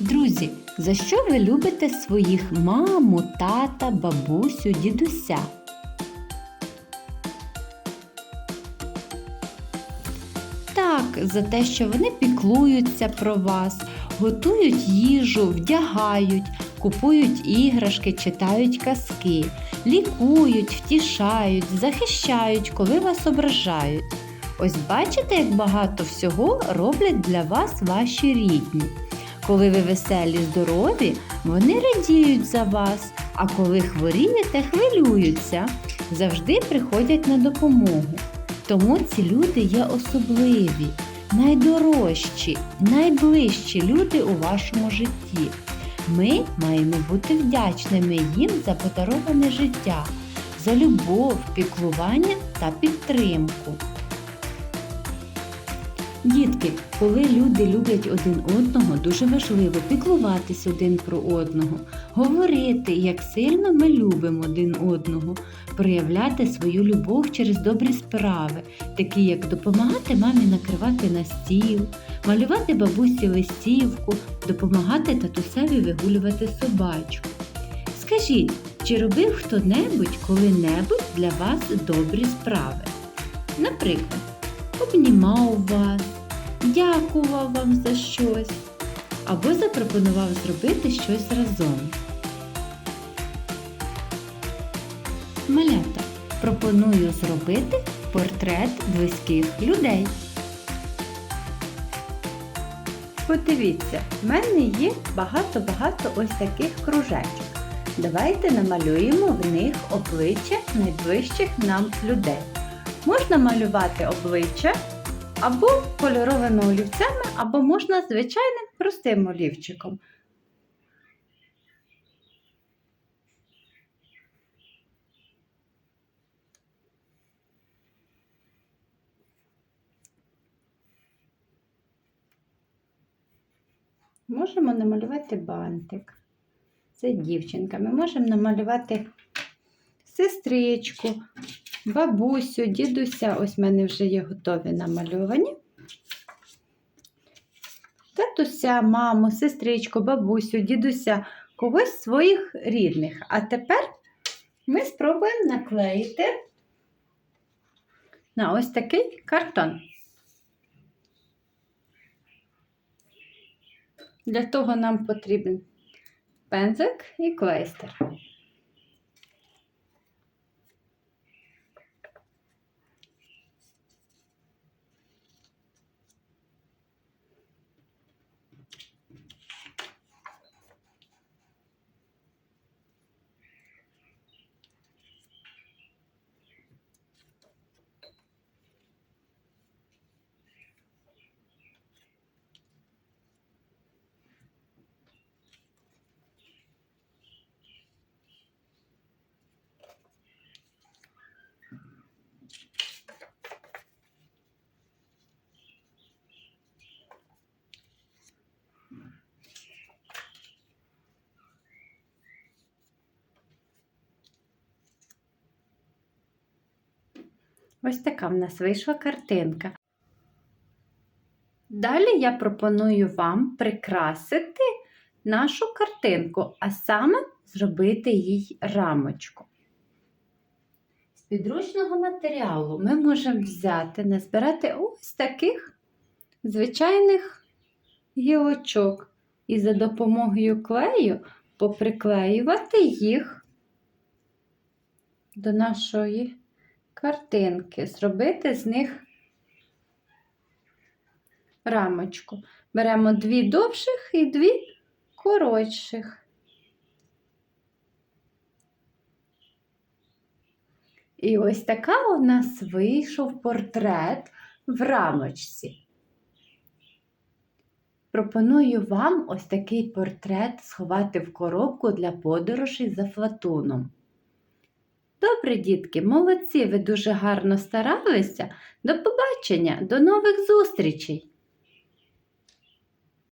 Друзі, за що ви любите своїх маму, тата, бабусю, дідуся? Так, за те, що вони піклуються про вас, готують їжу, вдягають, купують іграшки, читають казки, лікують, втішають, захищають, коли вас ображають. Ось бачите, як багато всього роблять для вас ваші рідні. Коли ви веселі, здорові, вони радіють за вас, а коли хворієте, хвилюються, завжди приходять на допомогу. Тому ці люди є особливі, найдорожчі, найближчі люди у вашому житті. Ми маємо бути вдячними їм за подароване життя, за любов, піклування та підтримку. Дітки, коли люди люблять один одного, дуже важливо піклуватись один про одного, говорити, як сильно ми любимо один одного, проявляти свою любов через добрі справи, такі як допомагати мамі накривати на стіл, малювати бабусі листівку, допомагати татусеві вигулювати собачку. Скажіть, чи робив хто-небудь коли-небудь для вас добрі справи? Наприклад, обнімав вас, дякував вам за щось або запропонував зробити щось разом. Малята, пропоную зробити портрет близьких людей. Подивіться, в мене є багато-багато ось таких кружечок. Давайте намалюємо в них обличчя найближчих нам людей. Можна малювати обличчя або кольоровими олівцями, або можна звичайним простим олівчиком. Можемо намалювати бантик. Це дівчинка. Ми можемо намалювати сестричку, бабусю, дідуся. Ось в мене вже є готові намальовані. Татуся, маму, сестричку, бабусю, дідуся, когось своїх рідних. А тепер ми спробуємо наклеїти на ось такий картон. Для того нам потрібен пензик і клейстер. Ось така в нас вийшла картинка. Далі я пропоную вам прикрасити нашу картинку, а саме зробити їй рамочку. З підручного матеріалу ми можемо взяти, назбирати ось таких звичайних гілочок і за допомогою клею поприклеювати їх до нашої картинки, зробити з них рамочку. Беремо дві довших і дві коротших. І ось така у нас вийшов портрет в рамочці. Пропоную вам ось такий портрет сховати в коробку для подорожей за флатуном. Добре, дітки, молодці, ви дуже гарно старалися. До побачення, до нових зустрічей!